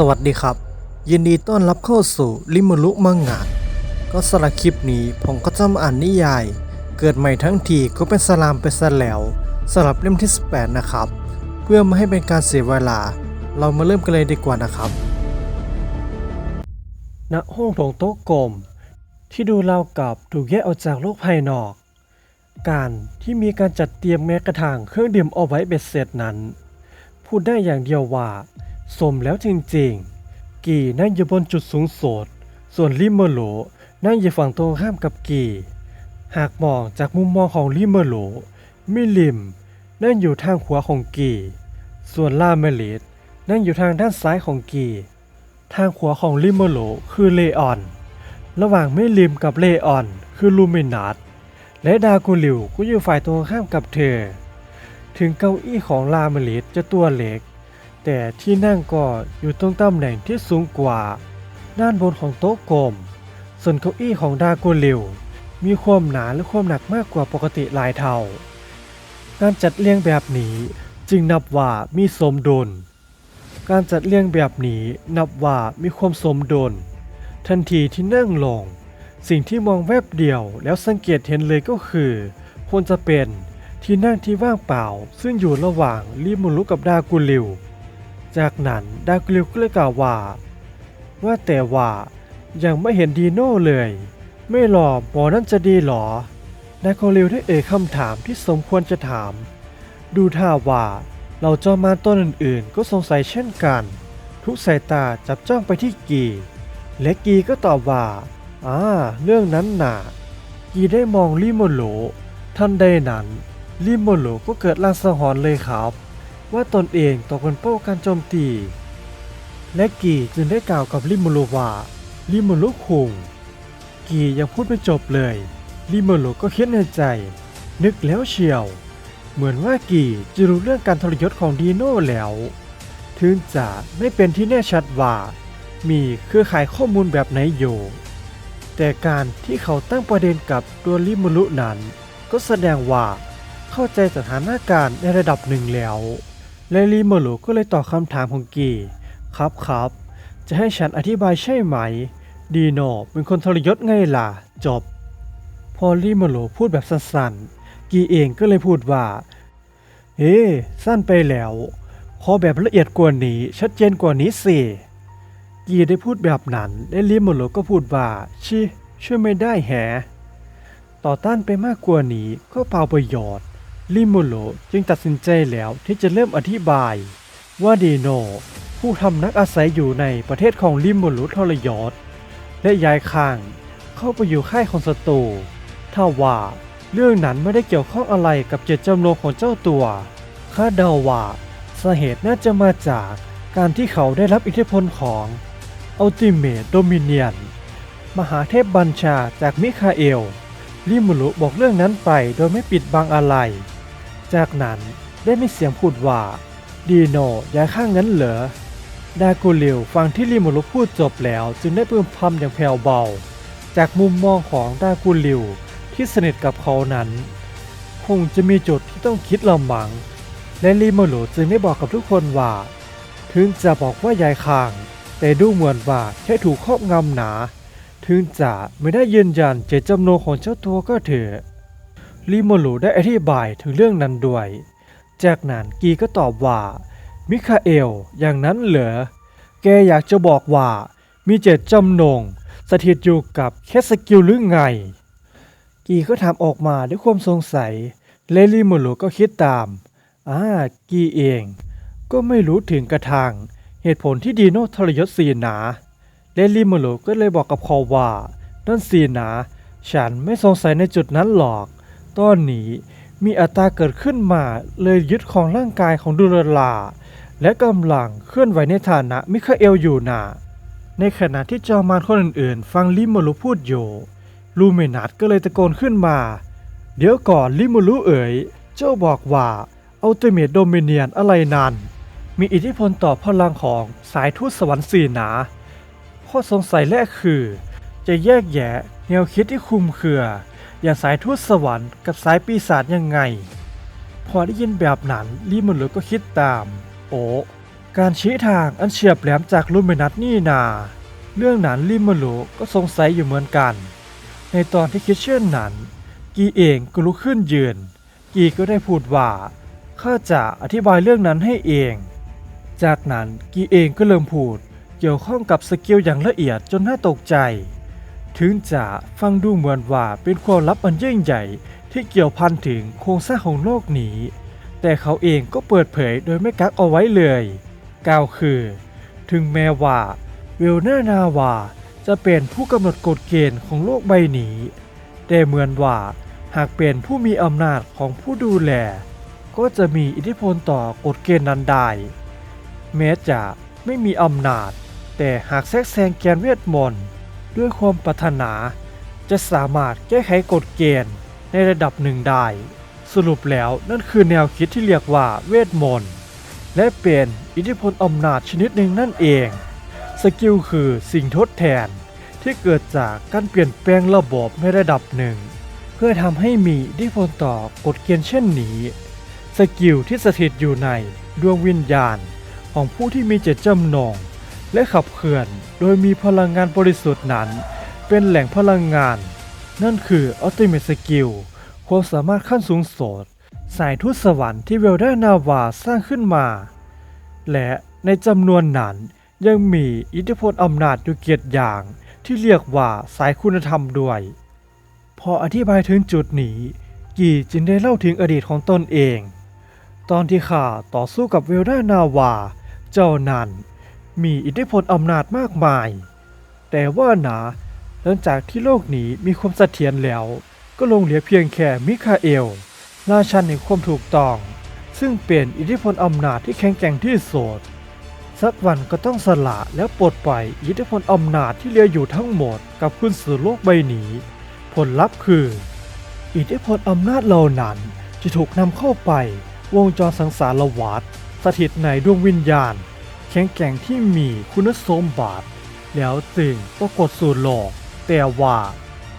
สวัสดีครับ ยินดีต้อนรับเข้าสู่ลิมลุมังงะก็สำหรับคลิปนี้ผมก็จะมาอ่านนิยาย เกิดใหม่ทั้งทีก็เป็นสลามไปซะแล้วสำหรับเล่มที่ 18 นะครับ เพื่อไม่ให้เป็นการเสียเวลา เรามาเริ่มกันเลยดีกว่านะครับ ณห้องโถงโต๊ะกลม ที่ดูราวกับถูกแยกออกจากโลกภายนอก การที่มีการจัดเตรียมแม้กระทั่งเครื่องดื่มเอาไว้เบ็ดเสร็จนั้น พูดได้อย่างเดียวว่า สมแล้วจริงๆ กี่นั่งอยู่บนจุดสูงสุดส่วนลิมเมอร์โลนั่งอยู่ฝั่งตรงข้ามกับกี่ หากมองจากมุมมองของลิมเมอร์โลมิลิม นั่งอยู่ทางขวาของกี่ ส่วนลาเมลิดนั่งอยู่ทางด้านซ้ายของกี่ ทางขวาของลิมเมอร์โลคือเลออน ระหว่างมิลิมกับเลออน คือลูมินัสและดากูลิวก็อยู่ฝ่ายตรงข้ามกับเธอ ถึงเก้าอี้ของลาเมลิดจะตัวเล็ก แต่ที่นั่งก็อยู่ตรงตำแหน่งที่สูงกว่า ด้านบนของโต๊ะกลม ส่วนเก้าอี้ของดาโกลิวมีความหนาและความหนักมากกว่าปกติหลายเท่า การจัดเรียงแบบนี้จึงนับว่ามีสมดุล การจัดเรียงแบบนี้นับว่ามีความสมดุล ทันทีที่นั่งลง สิ่งที่มองแวบเดียวแล้วสังเกตเห็นเลยก็คือควรจะเป็นที่นั่งที่ว่างเปล่า ซึ่งอยู่ระหว่างลิมุรุกับดากูลิว จากนั้นดากลิวก็เลยกล่าวว่า ว่าแต่ว่ายังไม่เห็นดีโน่เลย ไม่หรอหมอนั่นจะดีหรอดากลิวได้เอ่ยคำถามที่สมควรจะถาม ดูท่าว่าเราจอมารต้นอื่นๆ ก็สงสัยเช่นกัน ทุกสายตาจับจ้องไปที่กี และกีก็ตอบว่าอ่าเรื่องนั้นน่ะกีได้มองลิโมโลท่านใดนั้นลิโมโลก็เกิดลางสังหรณ์เลยครับ ว่าตนเองตกเป็นเป้าการโจมตี และกีจึงได้กล่าวกับลิโมโลว่าลิโมโลคุงกียังพูดไม่จบเลย ลิโมโลก็คิดในใจ นึกแล้วเชียว เหมือนว่ากีจะรู้เรื่องการทรยศของดีโน่แล้ว ถึงจะไม่เป็นที่แน่ชัดว่า มีเครือข่ายข้อมูลแบบไหนอยู่แต่การที่เขาตั้งประเด็นกับตัวลิมุรุนั้น ก็แสดงว่าเข้าใจสถานการณ์ในระดับหนึ่งแล้ว แลลิมุรุก็เลยตอบคำถามของกีครับครับ จะให้ฉันอธิบายใช่ไหม ดีโนเป็นคนทรยศไงล่ะ จบ พอลิมุรุพูดแบบสั้นๆ กีเองก็เลยพูดว่า เฮ้สั้นไปแล้ว ขอแบบละเอียดกว่านี้ ชัดเจนกว่านี้สิกีได้พูดแบบนั้นและลิมโลก็พูดว่าชิช่วยไม่ได้แฮต่อต้านไปมากกว่านี้ก็เปล่าประโยชน์ ลิมโลจึงตัดสินใจแล้วที่จะเริ่มอธิบาย ว่าดีโน ผู้ทำนักอาศัยอยู่ในประเทศของลิมโลทรยศและย้ายข้างเข้าไปอยู่ค่ายของศัตรูถ้าว่าเรื่องนั้นไม่ได้เกี่ยวข้องอะไรกับเจตจำนงของเจ้าตัวข้าเดาว่าสาเหตุน่าจะมาจากการที่เขาได้รับอิทธิพลของ Ultimate Dominion มหาเทพบัญชาจากมิคาเอลลิมุรุบอกเรื่องนั้นไปโดยไม่ปิดบังอะไร จากนั้นได้มีเสียงพูดว่าดีโนย้ายข้างนั้นเหรอดากูริวฟังที่ลิมุรุพูดจบแล้ว จึงได้พึมพำอย่างแผ่วเบา จากมุมมองของดากูริวที่สนิทกับเขานั้น คงจะมีจุดที่ต้องคิดลำบัง และลิมุรุจึงได้บอกกับทุกคนว่า ถึงจะบอกว่ายายคาง แต่ดูเหมือนว่าแค่ถูกครอบงำหนา ถึงจะไม่ได้ยืนยันเจตจำนงของเจ้าตัวก็เถอะ ลิโมลูได้อธิบายถึงเรื่องนั้นด้วย จากนั้นกีก็ตอบว่า มิคาเอล อย่างนั้นเหรอ แกอยากจะบอกว่า มีเจตจำนง สถิตอยู่กับแคสกิลหรือไง กีก็ถามออกมาด้วยความสงสัยแลลิโมลูก็คิดตาม อ่า กีเอง ก็ไม่รู้ถึงกระทางเหตุผลที่ดีโนทรยศสีหนาแลลิโมโลก็เลยบอกกับเขาว่า นั่นสีหนา ฉันไม่สงสัยในจุดนั้นหรอก ตอนนี้มีอัตราเกิดขึ้นมาเลยยึดของร่างกายของดูลลา และกำลังเคลื่อนไหวในฐานะมิคาเอลอยู่นา ในขณะที่จอมารคนอื่นๆ ฟังลิโมโลพูดอยู่ลูเมนัสก็เลยตะโกนขึ้นมา เดี๋ยวก่อนลิโมโลเอ๋ย เจ้าบอกว่าอัลติเม e โดเมเนียนอะไรนั้น มีอิทธิพลต่อพลังของสายทูตสวรรค์สีหนา ข้อสงสัยแรกคือ จะแยกแยะแนวคิดที่คุมเครือ อย่างสายทูตสวรรค์กับสายปีศาจยังไง พอได้ยินแบบนั้นลีมอนเลก็คิดตาม โอ้การชี้ทางอันเฉียบแหลมจากลูมินัสนี่นา เรื่องนั้นลิมารุก็สงสัยอยู่เหมือนกัน ในตอนที่คิดเช่นนั้น กีเองก็ลุกขึ้นยืน กีก็ได้พูดว่าข้าจะอธิบายเรื่องนั้นให้เอง จากนั้นกีเองก็เริ่มพูดเกี่ยวข้องกับสกิลอย่างละเอียดจนน่าตกใจ ถึงจะฟังดูเหมือนว่าเป็นความลับอันยิ่งใหญ่ที่เกี่ยวพันถึงโครงสร้างของโลกนี้ แต่เขาเองก็เปิดเผยโดยไม่กักเอาไว้เลย กล่าวคือ ถึงแม้ว่าเวลเนอร์นาวาจะเป็นผู้กำหนดกฎเกณฑ์ของโลกใบนี้ แต่เหมือนว่าหากเป็นผู้มีอำนาจของผู้ดูแล ก็จะมีอิทธิพลต่อกฎเกณฑ์นั้นได้ แม้จะไม่มีอำนาจ แต่หากแทรกแซงแกนเวทมนต์ ด้วยความปรารถนา จะสามารถแก้ไขกฎเกณฑ์ในระดับหนึ่งได้ สรุปแล้วนั่นคือแนวคิดที่เรียกว่าเวทมนต์และเป็นอิทธิพลอำนาจชนิดหนึ่งนั่นเอง สกิลคือสิ่งทดแทนที่เกิดจากการเปลี่ยนแปลงระบบในระดับหนึ่ง เพื่อทำให้มีอิทธิพลต่อกฎเกณฑ์เช่นนี้ สกิลที่สถิตอยู่ในดวงวิญญาณของผู้ที่มีเจตจำนง และขับเคลื่อน โดยมีพลังงานบริสุทธิ์นั้น เป็นแหล่งพลังงาน นั่นคืออัลติเม e สกิลความสามารถขั้นสูงสุดสายทุตสวรรค์ที่เวลดานาวาสร้างขึ้นมา และในจำนวนนั้นยังมีอิทธิพลอำนาจอยู่เกียรติอย่าง ที่เรียกว่าสายคุณธรรมด้วย พออธิบายถึงจุดนี้ กีจึงได้เล่าถึงอดีตของตนเอง ตอนที่ข้าต่อสู้กับเวลดานาวา เจ้านั้น มีอิทธิพลอำนาจมากมาย แต่ว่านะหลังจากที่โลกนี้มีความเสถียรแล้ว ก็ลงเหลือเพียงแค่มิคาเอลราชันแห่งความถูกต้อง ซึ่งเป็นอิทธิพลอำนาจที่แข็งแกร่งที่สุดสักวันก็ต้องสละและปลดปล่อยอิทธิพลอำนาจที่เหลืออยู่ทั้งหมดกับคุณสู่โลกใบนี้ ผลลัพธ์คือ อิทธิพลอำนาจเหล่านั้นจะถูกนำเข้าไปวงจรสังสารวัฏสถิตในดวงวิญญาณ ข็งแกร่งที่มีคุณสมบัติ แล้วจึงปรากฏสู่โลกแต่ว่า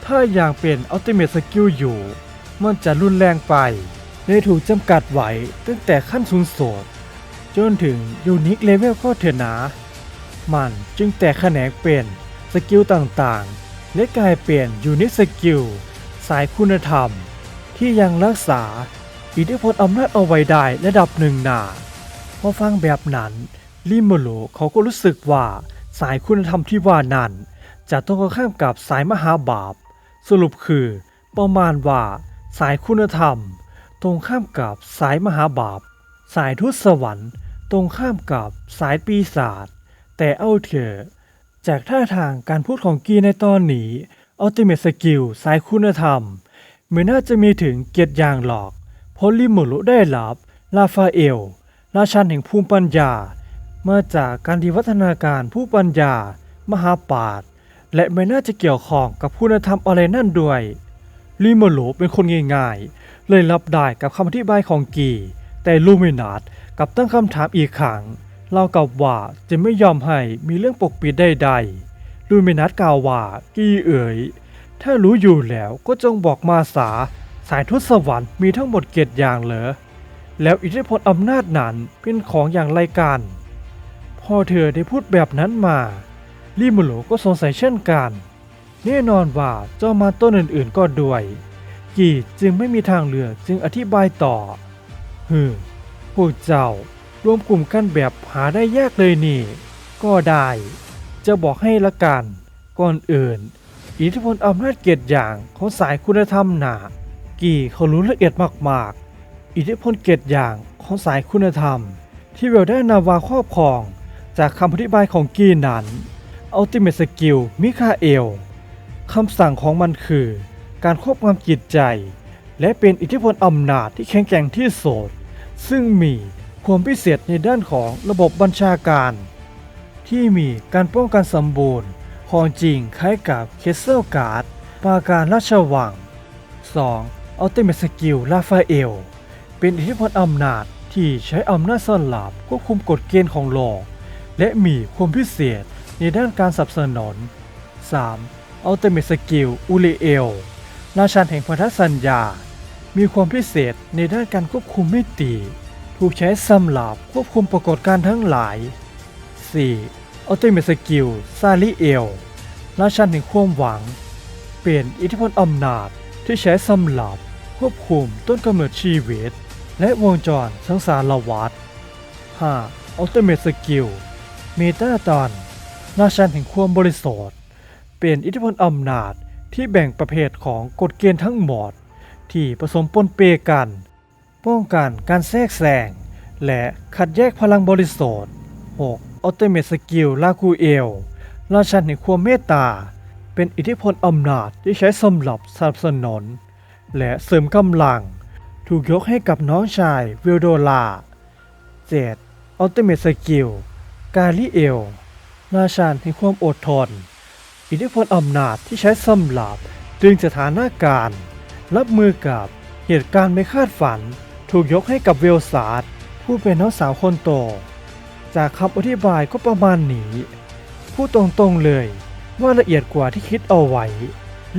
ถ้ายังเป็นอัลติเม e สกิลอยู่ มันจะรุนแรงไปเลยถูกจำกัดไว้ตั้งแต่ขั้นสูงสุดจนถึงยูนิคเลเวลก็เถอะนะ มันจึงแตกแขนงเป็นสกิลต่างๆ และกลายเป็นยูนิคสกิลสายคุณธรรม ที่ยังรักษาอิทธิพลอำนาจเอาไว้ได้ระดับหนึ่งหนาพอฟังแบบนั้น ลิโมโลเขาก็รู้สึกว่าสายคุณธรรมที่ว่านั้น จะต้องข้ามกับสายมหาบาป สรุปคือ ประมาณว่าสายคุณธรรม ตรงข้ามกับสายมหาบาป สายทุตสวรรค์ตรงข้ามกับสายปีศาจแต่เอาเถอะ จากท่าทางการพูดของกีในตอนนี้อัลติเม e สกิลสายคุณธรรมไม่น่าจะมีถึงเกียรติอย่างหรอกเพราะลิมโลได้รับลาฟาเอล ราชันแห่งภูมิปัญญา มาจากการดีวัฒนาการผู้ปัญญา มหาปาฏและไม่น่าจะเกี่ยวข้องกับคุณธรรมอะไรนั่นด้วยลิโมโลเป็นคนง่ายๆ เลยรับได้กับคำอธิบายของกี แต่ลูมินาสกลับตั้งคำถามอีกครั้งเล่ากับว่าจะไม่ยอมให้มีเรื่องปกปิดใดๆลูมินาสกล่าวว่ากีเอ๋ย ถ้ารู้อยู่แล้วก็จงบอกมาสา สายทุตสวรรค์มีทั้งหมดเกียรติอย่างเหรอ แล้วอิทธิพลอำนาจนั้นเป็นของอย่างไรกัน พอเธอได้พูดแบบนั้นมาลิมูโลก็สงสัยเช่นกัน แน่นอนว่าเจ้ามาต้นอื่นๆก็ด้วย กีจึงไม่มีทางเลือกจึงอธิบายต่อฮึพวกเจ้ารวมกลุ่มกันแบบหาได้ยากเลยนี่ ก็ได้ จะบอกให้ละกัน ก่อนอื่น อิทธิพลอำนาจเกียรติอย่างของสายคุณธรรมหนากี่เขารู้ละเอียดมากๆ อิทธิพลเกียรติอย่างของสายคุณธรรม ที่เวลได้นาวาครอบครอง จากคำอธิบายของกีนั้นอัลติเม e สกิลมิคาเอลคำสั่งของมันคือ การควบงำจิตใจ และเป็นอิทธิพลอำนาจที่แข็งแกร่งที่สุดซึ่งมีความพิเศษในด้านของระบบบัญชาการ ที่มีการป้องกันสมบูรณ์ของจริงคล้ายกับเคสเซลการ์ดปาการราชวัง 2. อัลติเม e สกิลลาฟาเอล เป็นอิทธิพลอำนาจที่ใช้อำนาจสลับควบคุมกฎเกณฑ์ของโลก และมีความพิเศษในด้านการสนับสนุน 3. อัลติเม e สกิลอูเลเอลราชันแห่งพันธสัญญา มีความพิเศษในด้านการควบคุมมิติ ถูกใช้สำหรับควบคุมปรากฏการณ์ทั้งหลาย 4. Ultimate Skill ซาลิเอลราชันแห่งความหวัง เปลี่ยนอิทธิพลอำนาจที่ใช้สำหรับควบคุมต้นกำเนิดชีวิต และวงจรสังสารวัฏ 5. Ultimate Skill ตาตอนราชันแห่งความบริสุทธิ์ เป็นอิทธิพลอำนาจที่แบ่งประเภทของกฎเกณฑ์ทั้งหมด ที่ผสมปนเปกัน ป้องกันการแทรกแซงและขัดแยกพลังบริสุทธิ์ 6. Ultimate Skill ลาคูเอลราชันแห่งความเมตตา เป็นอิทธิพลอำนาจที่ใช้สำหรับสนับสนุนและเสริมกำลัง ถูกยกให้กับน้องชายวิลโดลา 7. Ultimate Skill ก กาลิเอล ราชันแห่งความอดทน อิทธิพลอำนาจที่ใช้สำหรับดึงสถานการณ์ รับมือกับเหตุการณ์ไม่คาดฝัน ถูกยกให้กับเวลซาร์ดผู้เป็นน้องสาวคนโต จากคำอธิบายก็ประมาณนี้ พูดตรงๆเลยว่าละเอียดกว่าที่คิดเอาไว้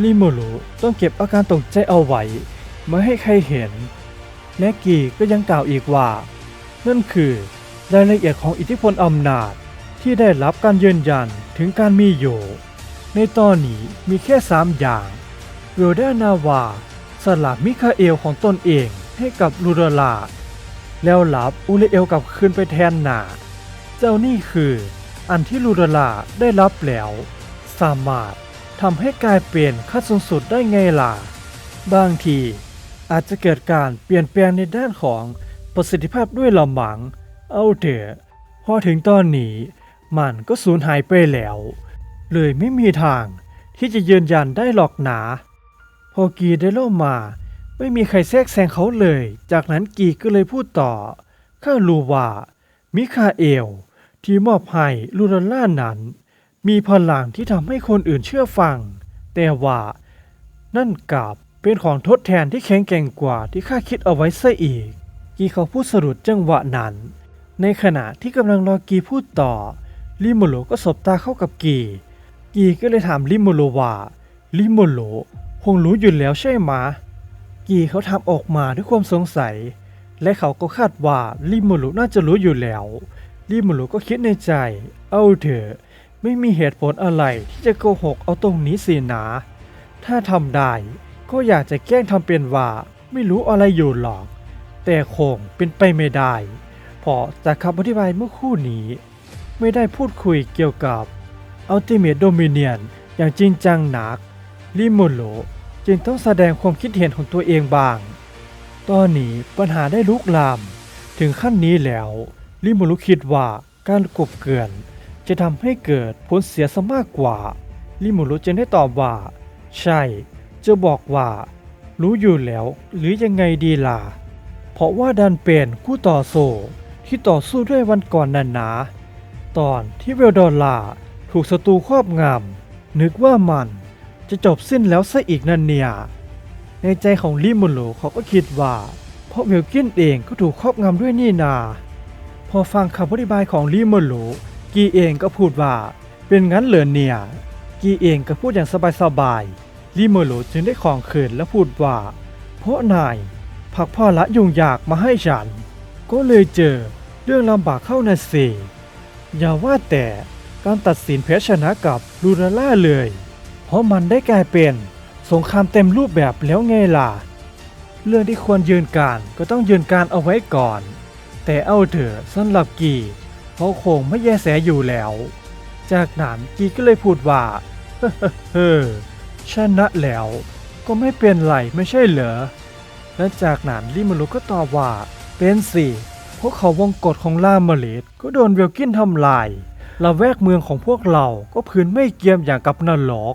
ลิโมรุต้องเก็บอาการตกใจเอาไว้ไม่ให้ใครเห็น และกีก็ยังกล่าวอีกว่า นั่นคือ รายละเอียดของอิทธิพลอำนาจที่ได้รับการยืนยันถึงการมีอยู่ ในตอนนี้มีแค่สามอย่างเวลดานาวาสลับมิคาเอลของตนเองให้กับลูเดลาแล้วหลับอูเลเอลกลับคืนไปแทนนาเจ้านี่คืออันที่ลูเดลาได้รับแล้ว สามารถทำให้กลายเป็นขั้นสูงสุดได้ไงล่ะบางทีอาจจะเกิดการเปลี่ยนแปลงในด้านของประสิทธิภาพด้วยละมัง เอาเถอะพอถึงตอนนี้มันก็สูญหายไปแล้ว เลยไม่มีทางที่จะยืนยันได้หรอกหนา พอกีได้เล่ามา ไม่มีใครแทรกแซงเขาเลย จากนั้นกีก็เลยพูดต่อ ข้ารู้ว่ามิคาเอล ที่มอบให้ลูรล่านั้น มีพลังที่ทำให้คนอื่นเชื่อฟัง แต่ว่านั่นกลับเป็นของทดแทนที่แข็งแกร่งกว่าที่ข้าคิดเอาไว้ซะอีก กีเขาพูดสรุปจังหวะนั้น ในขณะที่กำลังรอกีพูดต่อ ลิโมโลก็สบตาเข้ากับกี กีก็เลยถามลิโมโลว่าลิโมโลคงรู้อยู่แล้วใช่ไหมกีเขาทำออกมาด้วยความสงสัย และเขาก็คาดว่าลิโมโลน่าจะรู้อยู่แล้ว ลิโมโลก็คิดในใจ เอาเถอะไม่มีเหตุผลอะไรที่จะโกหกเอาตรงนี้สินะ ถ้าทำได้ก็อยากจะแกล้งทำเป็นว่า ไม่รู้อะไรอยู่หรอก แต่คงเป็นไปไม่ได้ ราะจากคำอธิบายเมื่อคู่นี้ ไม่ได้พูดคุยเกี่ยวกับ Ultimate Dominion อย่างจริงจังหนักลิโมโลจึงต้องแสดงความคิดเห็นของตัวเองบ้าง ตอนนี้ปัญหาได้ลุกลาม ถึงขั้นนี้แล้วลิโมโลคิดว่าการกบเกลื่อนจะทำให้เกิดผลเสียซะมากกว่าลิโมโลจึงได้ตอบว่า ใช่ จะบอกว่า รู้อยู่แล้วหรือยังไงดีล่ะเพราะว่าดันเป็นคู่ต่อสู้ ที่ต่อสู้ด้วยวันก่อนนันนะตอนที่เวลดอลลาถูกศัตรูครอบงำนึกว่ามันจะจบสิ้นแล้วซะอีกนั่นเนี่ย ในใจของลิมุนโลเขาก็คิดว่า เพราะเวลกินเองก็ถูกครอบงำด้วยนี่นา พอฟังคำอธิบายของลิมุนโลกีเองก็พูดว่า เป็นงั้นเหรอเนี่ย กีเองก็พูดอย่างสบายๆลิมุนโลจึงได้ของเขินและพูดว่า เพราะนายผักพ่อละยุ่งยากมาให้ฉัน ก็เลยเจอ เรื่องลำบากเข้านะสิอย่าว่าแต่การตัดสินแพ้ชนะกับลูราล่าเลย เพราะมันได้กลายเป็นสงครามเต็มรูปแบบแล้วไงล่ะ เรื่องที่ควรยืนการก็ต้องยืนการเอาไว้ก่อน แต่เอาเถอะสำหรับกีเขาคงไม่แยแสอยู่แล้ว จากนั้นกีก็เลยพูดว่าเฮ้อชนะแล้ว ก็ไม่เป็นไรไม่ใช่เหรอและจากนั้นลิมารุก็ตอบว่าเป็นสิ พวกเขาวงกฎของล่ามาเลดก็โดนเวลกินทำลายละแวกเมืองของพวกเราก็พื้นไม่เกียมอย่างกับนรก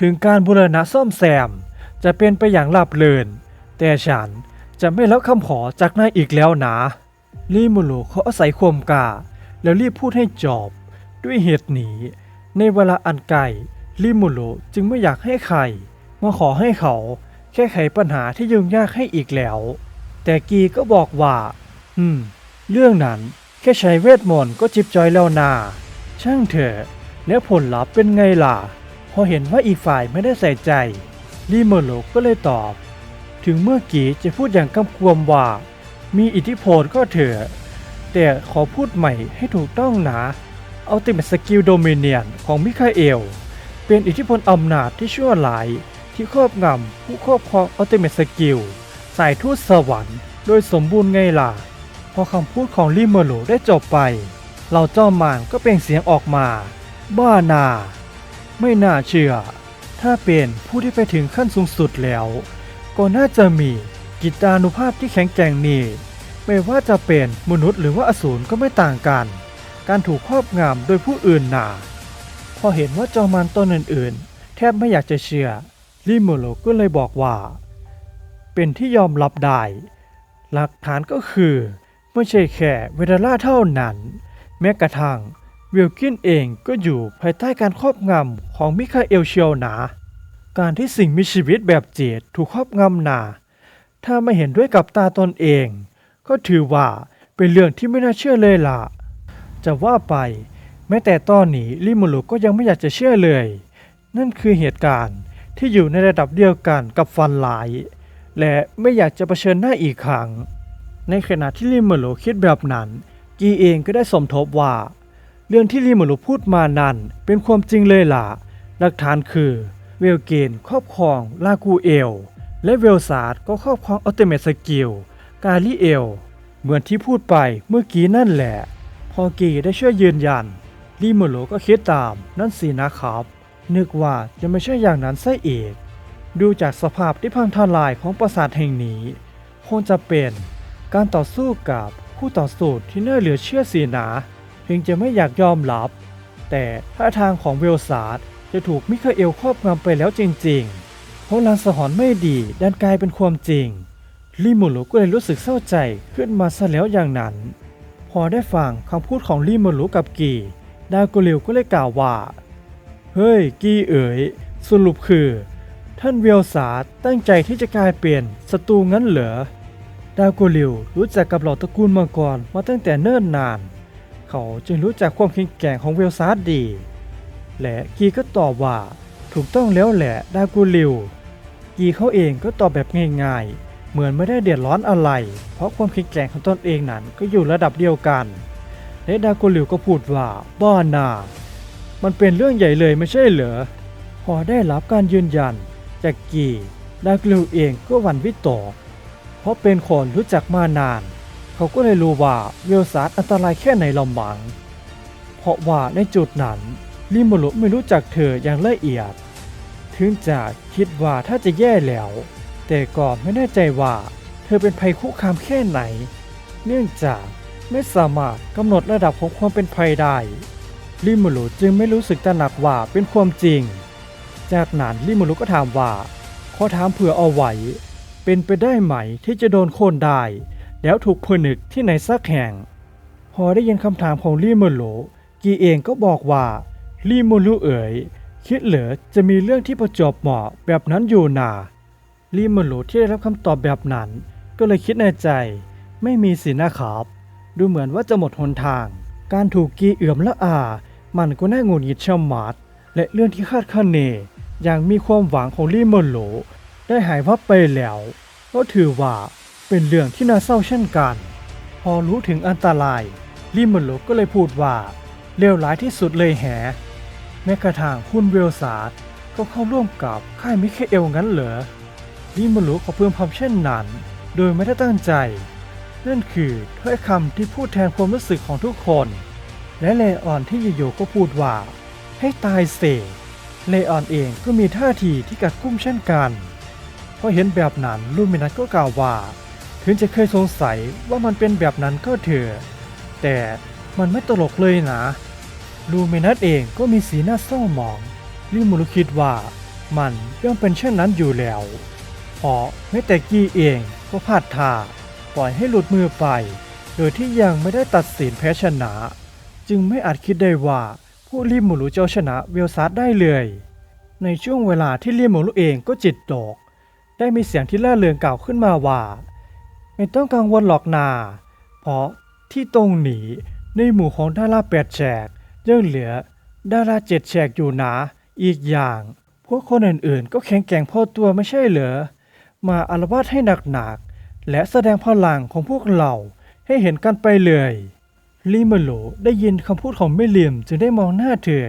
ถึงการบูรณะซ่อมแซม จะเป็นไปอย่างราบเลินแต่ฉันจะไม่รับคำขอจากนายอีกแล้วนะลิมูรุเขาอาศัยความกล้าแล้วรีบพูดให้จบด้วยเหตุนี้ ในเวลาอันไกลลิมูรุจึงไม่อยากให้ใคร มาขอให้เขาแก้ไขปัญหาที่ยุ่งยากให้อีกแล้ว แต่กีก็บอกว่า อืม เรื่องนั้นแค่ใช้เวทมนต์ก็จิบจอยแล้วนาช่างเถอะแล้วผลลัพธ์เป็นไงล่ะ พอเห็นว่าอีกฝ่ายไม่ได้ใส่ใจลีเมอร์โลก็เลยตอบ ถึงเมื่อกี้จะพูดอย่างกำกวมว่า มีอิทธิพลก็เถอะ แต่ขอพูดใหม่ให้ถูกต้องนะเอัลติมสกิลโดเมเนียนของมิคาเอล เป็นอิทธิพลอำนาจที่ชั่วร้าย ที่ครอบงำผู้ครอบครองอัลติเม e สกิลสายทูตสวรรค์ โดยสมบูรณ์ไงล่ะ พอคำพูดของลิเมโลได้จบไปเราเจ้ามานก็เปล่งเสียงออกมา บ้านา ไม่น่าเชื่อ ถ้าเป็นผู้ที่ไปถึงขั้นสูงสุดแล้ว ก็น่าจะมีกิตานุภาพที่แข็งแกร่งนี่ไม่ว่าจะเป็นมนุษย์หรือว่าอสูรก็ไม่ต่างกัน การถูกครอบงำโดยผู้อื่นน่ะพอเห็นว่าจอมันตนอื่นๆ แทบไม่อยากจะเชื่อลิโมโลก็เลยบอกว่า เป็นที่ยอมรับได้ หลักฐานก็คือ ไม่ใช่แค่เวเดล่าเท่านั้น แม้กระทั่งวิลกินเองก็อยู่ภายใต้การครอบงำของมิคาเอลเชียวนะการที่สิ่งมีชีวิตแบบเจดถูกครอบงำนา ถ้าไม่เห็นด้วยกับตาตนเอง ก็ถือว่าเป็นเรื่องที่ไม่น่าเชื่อเลยล่ะ จะว่าไป แม้แต่ตอนนี้ลิมูลุก็ยังไม่อยากจะเชื่อเลย นั่นคือเหตุการณ์ที่อยู่ในระดับเดียวกันกับฟันหลาย และไม่อยากจะเผชิญหน้าอีกครั้ง ในขณะที่ลิมูลคิดแบบนั้น กีเองก็ได้สมทบว่า เรื่องที่ลิมูลพูดมานั้นเป็นความจริงเลยล่ะ หลักฐานคือเวลเกนครอบครองลากูเอล และเวลซาร์ดก็ครอบครองอัลเทเมสกิลกาลิเอล เหมือนที่พูดไปเมื่อกี้นั่นแหละ พอกีได้ช่วยยืนยันลิมูลก็คิดตามนั่นสินะครับ นึกว่าจะไม่ใช่อย่างนั้นซะอีกดูจากสภาพที่พังทลายของปราสาทแห่งนี้คงจะเป็น การต่อสู้กับคู่ต่อสู้ที่น่าเหลือเชื่อสีหนาถึงจะไม่อยากยอมรับ แต่ท่าทางของเวลซาร์จะถูกมิคาเอลครอบงำไปแล้วจริงๆเพราะลางสหอนไม่ดีดันกลายเป็นความจริงลิมูลุก็เลยรู้สึกเศร้าใจขึ้นมาซะแล้วอย่างนั้น พอได้ฟังคำพูดของลิมูลุกับกีดาโกลิวก็เลยกล่าวว่า เฮ้ย กีเอ๋ย สรุปคือ ท่านเวลสาร์ตั้งใจที่จะกลายเป็นศัตรูงั้นเหรอ ดาโกลิวรู้จักกับเหล่าตระกูลมาก่อนมาตั้งแต่เนิ่นนาน เขาจึงรู้จักความแข็งแกร่งของเวลซาร์ดดีและกีก็ตอบว่าถูกต้องแล้วแหละดากูลิว กีเขาเองก็ตอบแบบง่ายๆ เหมือนไม่ได้เดือดร้อนอะไร เพราะความแข็งแกร่งของตนเองนั้นก็อยู่ระดับเดียวกัน และดากูลิวก็พูดว่าบ้านามันเป็นเรื่องใหญ่เลยไม่ใช่เหรอ พอได้รับการยืนยันจากกีดากูลิวเองก็หวั่นวิตก เพราะเป็นคนรู้จักมานาน เขาก็เลยรู้ว่าเวลซารอันตรายแค่ไหนลำบังเพราะว่าในจุดนั้นลิโมรุไม่รู้จักเธออย่างละเอียด ถึงจะคิดว่าถ้าจะแย่แล้ว แต่ก็ไม่แน่ใจว่าเธอเป็นภัยคุกคามแค่ไหน เนื่องจากไม่สามารถกำหนดระดับของความเป็นภัยได้ลิโมรุจึงไม่รู้สึกตระหนักว่าเป็นความจริง จากนั้นลิโมรุก็ถามว่าขอถามเผื่อเอาไว้ เป็นไปได้ไหมที่จะโดนโค่นได้ แล้วถูกผนึกที่ไหนสักแห่ง พอได้ยินคำถามของลิโมรุกีเองก็บอกว่าลีโมลูเอ๋ยคิดเหรอจะมีเรื่องที่ประจบเหมาะแบบนั้นอยู่นาลีโมลูที่ได้รับคำตอบแบบนั้น ก็เลยคิดในใจ ไม่มีสินะครับ ดูเหมือนว่าจะหมดหนทาง การถูกกีเอื่อมละอา มันก็น่าหงุดหงิดชะมัดและเรื่องที่คาดคะเนอย่างมีความหวังของลีโมโล ได้หายวับไปแล้ว ก็ถือว่าเป็นเรื่องที่น่าเศร้าเช่นกัน พอรู้ถึงอันตรายลีโมโลก็เลยพูดว่าเลวร้ายที่สุดเลยแฮแม้กระทั่งคุณเวลซาร์ก็เข้าร่วมกับค่ายมิเคเอลงั้นเหรอลิมารุก็เพิ่มความเช่นนั้น โดยไม่ได้ตั้งใจนั่นคือถ้อยคำที่พูดแทนความรู้สึกของทุกคน และเลออนที่อยู่ๆก็พูดว่า ให้ตายเสกเลออนเองก็มีท่าทีที่กัดกุ้มเช่นกัน พอเห็นแบบนั้นลูมินัสก็กล่าวว่า ถึงจะเคยสงสัยว่ามันเป็นแบบนั้นก็เถอะแต่มันไม่ตลกเลยนะลูเมนัสเองก็มีสีหน้าเศร้าหมองลิมูรุคิดว่ามันย่อมเป็นเช่นนั้นอยู่แล้วเพราะแม้แต่กี้เองก็พลาดท่าปล่อยให้หลุดมือไป โดยที่ยังไม่ได้ตัดสินแพ้ชนะ จึงไม่อาจคิดได้ว่าผู้ลิมูรุจะเอาชนะเวลซาร์ดได้เลย ในช่วงเวลาที่ลิมูรุเองก็จิตตก ได้มีเสียงที่ล่าเริงกล่าวขึ้นมาว่า ไม่ต้องกังวลหรอกนา เพราะที่ตรงหนีในหมู่ของดาราแปดแฉกยังเหลือดาราเจ็ดแฉกอยู่นะอีกอย่าง พวกคนอื่นๆ ก็แข็งแกร่งพอตัวไม่ใช่เหรอมาอารวาสให้หนักๆและแสดงพลังของพวกเราให้เห็นกันไปเลยลิมาโลได้ยินคำพูดของไมิลิมจึงได้มองหน้าเธอ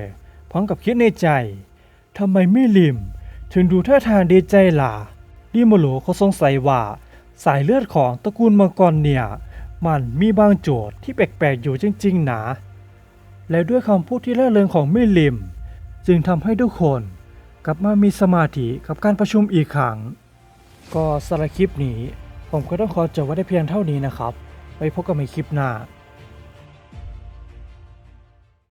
พร้อมกับคิดในใจทำไมไมิลิม ถึงดูท่าทางดีใจล่ะ ลิมโลเขาสงสัยว่าสายเลือดของตระกูลมังกรเนี่ย มันมีบางโจทย์ที่แปลกๆอยู่จริงๆนะและด้วยคำพูดที่เล่าเริงของมิลิม จึงทำให้ทุกคนกลับมามีสมาธิกับการประชุมอีกครั้ง ก็สำหรับคลิปนี้ ผมก็ต้องขอจบไว้ได้เพียงเท่านี้นะครับ ไว้พบกันใหม่คลิปหน้า